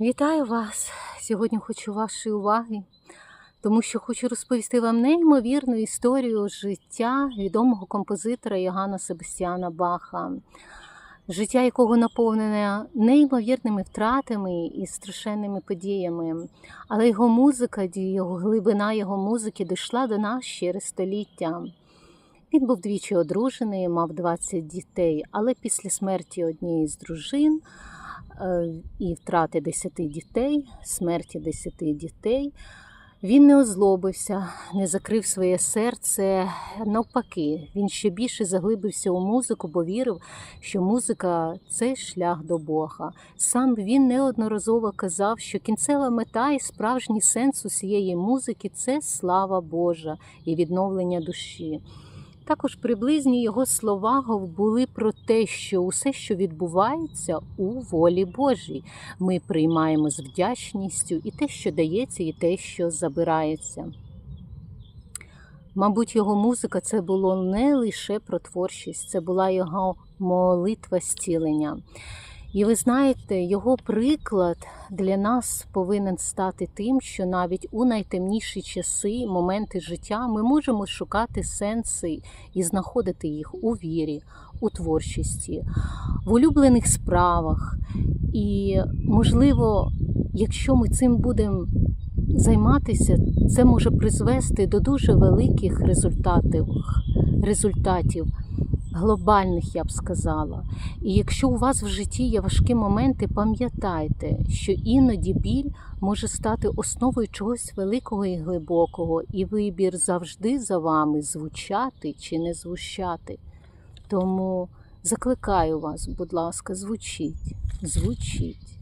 Вітаю вас! Сьогодні хочу вашої уваги, тому що хочу розповісти вам неймовірну історію життя відомого композитора Йоганна Себастьяна Баха, життя якого наповнене неймовірними втратами і страшенними подіями. Але його музика, його глибина його музики дійшла до нас через століття. Він був двічі одружений, мав 20 дітей, але після смерті однієї з дружин і втрати 10 дітей, смерті 10 дітей, він не озлобився, не закрив своє серце. Навпаки, він ще більше заглибився у музику, бо вірив, що музика це шлях до Бога. Сам він неодноразово казав, що кінцева мета і справжній сенс усієї музики це слава Божа і відновлення душі. Також приблизні його слова були про те, що усе, що відбувається у волі Божій, ми приймаємо з вдячністю і те, що дається, і те, що забирається. Мабуть, його музика це було не лише про творчість, це була його молитва зцілення. І ви знаєте, його приклад для нас повинен стати тим, що навіть у найтемніші часи, моменти життя, ми можемо шукати сенси і знаходити їх у вірі, у творчості, в улюблених справах. І, можливо, якщо ми цим будемо займатися, це може призвести до дуже великих результатів, результатів глобальних, я б сказала. І якщо у вас в житті є важкі моменти, пам'ятайте, що іноді біль може стати основою чогось великого і глибокого, і вибір завжди за вами звучати чи не звучати. Тому закликаю вас, будь ласка, звучіть, звучіть.